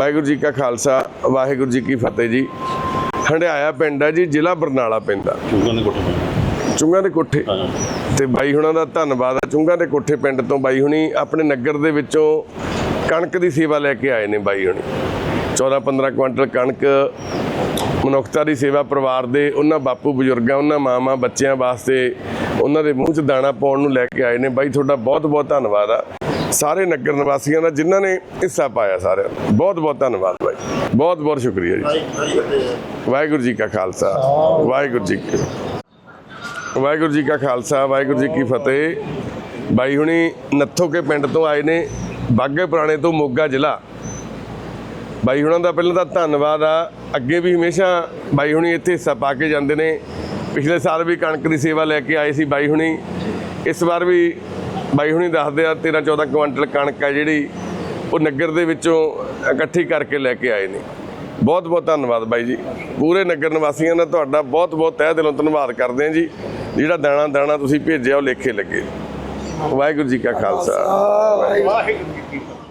ਵਾਹਿਗੁਰੂ ਜੀ ਕਾ ਖਾਲਸਾ ਵਾਹਿਗੁਰੂ ਜੀ ਕੀ ਫਤਿਹ ਜੀ। ਹੰਡਿਆਇਆ ਪਿੰਡ ਹੈ ਜੀ ਜ਼ਿਲ੍ਹਾ ਬਰਨਾਲਾ ਪੈਂਦਾ ਚੁੰਗਾਂ ਦੇ ਕੋਠੇ ਚੁੰਗਾ ਦੇ ਕੋਠੇ। ਤੇ ਬਾਈ ਹੁਣਾਂ ਦਾ ਧੰਨਵਾਦ ਆ ਚੁੰਗਾ ਦੇ ਕੋਠੇ ਪਿੰਡ ਤੋਂ ਬਾਈ ਹੁਣੀ ਆਪਣੇ ਨਗਰ ਦੇ ਵਿੱਚੋਂ ਕਣਕ ਦੀ ਸੇਵਾ ਲੈ ਕੇ ਆਏ ਨੇ ਬਾਈ ਹੁਣੀ। 14 15 ਕੁਇੰਟਲ ਕਣਕ ਮਨੁੱਖਤਾ ਦੀ ਸੇਵਾ ਪਰਿਵਾਰ ਦੇ ਉਹਨਾਂ ਬਾਪੂ ਬਜ਼ੁਰਗਾਂ ਉਹਨਾਂ ਮਾਵਾਂ ਬੱਚਿਆਂ ਵਾਸਤੇ ਉਹਨਾਂ ਦੇ ਮੂੰਹ 'ਚ ਦਾਣਾ ਪਾਉਣ ਨੂੰ ਲੈ ਕੇ ਆਏ ਨੇ। ਬਾਈ ਤੁਹਾਡਾ ਬਹੁਤ ਬਹੁਤ ਧੰਨਵਾਦ ਆ। ਸਾਰੇ ਨਗਰ ਨਿਵਾਸੀਆਂ ਦਾ ਜਿਨ੍ਹਾਂ ਨੇ ਹਿੱਸਾ ਪਾਇਆ ਸਾਰਿਆਂ ਦਾ। ਬਹੁਤ ਬਹੁਤ ਧੰਨਵਾਦ ਬਾਈ ਬਹੁਤ ਬਹੁਤ ਸ਼ੁਕਰੀਆ ਜੀ। ਵਾਹਿਗੁਰੂ ਜੀ ਕਾ ਖਾਲਸਾ। ਵਾਹਿਗੁਰੂ ਜੀ ਕੀ ਵਾਹਿਗੁਰੂ ਜੀ ਕਾ ਖਾਲਸਾ, ਵਾਹਿਗੁਰੂ ਜੀ ਕੀ ਫਤਿਹ। ਬਾਈ ਹੁਣੀ ਨੱਥੋ ਕੇ ਪਿੰਡ ਤੋਂ ਆਏ ਨੇ, ਬਾਗੇ ਪੁਰਾਣੇ ਤੋਂ ਮੋਗਾ ਜ਼ਿਲ੍ਹਾ। ਬਾਈ ਹੁਣਾਂ ਦਾ ਪਹਿਲਾਂ ਤਾਂ ਧੰਨਵਾਦ ਆ। ਅੱਗੇ ਵੀ ਹਮੇਸ਼ਾ ਬਾਈ ਹੁਣੀ ਇੱਥੇ ਹਿੱਸਾ ਪਾ ਕੇ ਜਾਂਦੇ ਨੇ। ਪਿਛਲੇ ਸਾਲ ਵੀ ਕਣਕ ਦੀ ਸੇਵਾ ਲੈ ਕੇ ਆਏ ਸੀ ਬਾਈ ਹੁਣੀ। ਇਸ ਵਾਰ ਵੀ ਬਾਈ ਹੁਣੀ ਦੱਸਦੇ ਆ 13 14 ਕੁਇੰਟਲ ਕਣਕ ਆ ਜਿਹੜੀ ਉਹ ਨਗਰ ਦੇ ਵਿੱਚੋਂ ਇਕੱਠੀ ਕਰਕੇ ਲੈ ਕੇ ਆਏ ਨੇ। ਬਹੁਤ ਬਹੁਤ ਧੰਨਵਾਦ ਬਾਈ ਜੀ। ਪੂਰੇ ਨਗਰ ਨਿਵਾਸੀਆਂ ਦਾ ਤੁਹਾਡਾ ਬਹੁਤ ਬਹੁਤ ਤਹਿ ਦਿਲੋਂ ਧੰਨਵਾਦ ਕਰਦੇ ਹਾਂ ਜੀ। ਜਿਹੜਾ ਦਾਣਾ ਦਾਣਾ ਤੁਸੀਂ ਭੇਜਿਆ ਉਹ ਲੇਖੇ ਲੱਗੇ। ਵਾਹਿਗੁਰੂ ਜੀ ਕਾ ਖਾਲਸਾ। ਵਾਹਿਗੁਰੂ ਜੀ ਕੀ ਫਤਿਹ।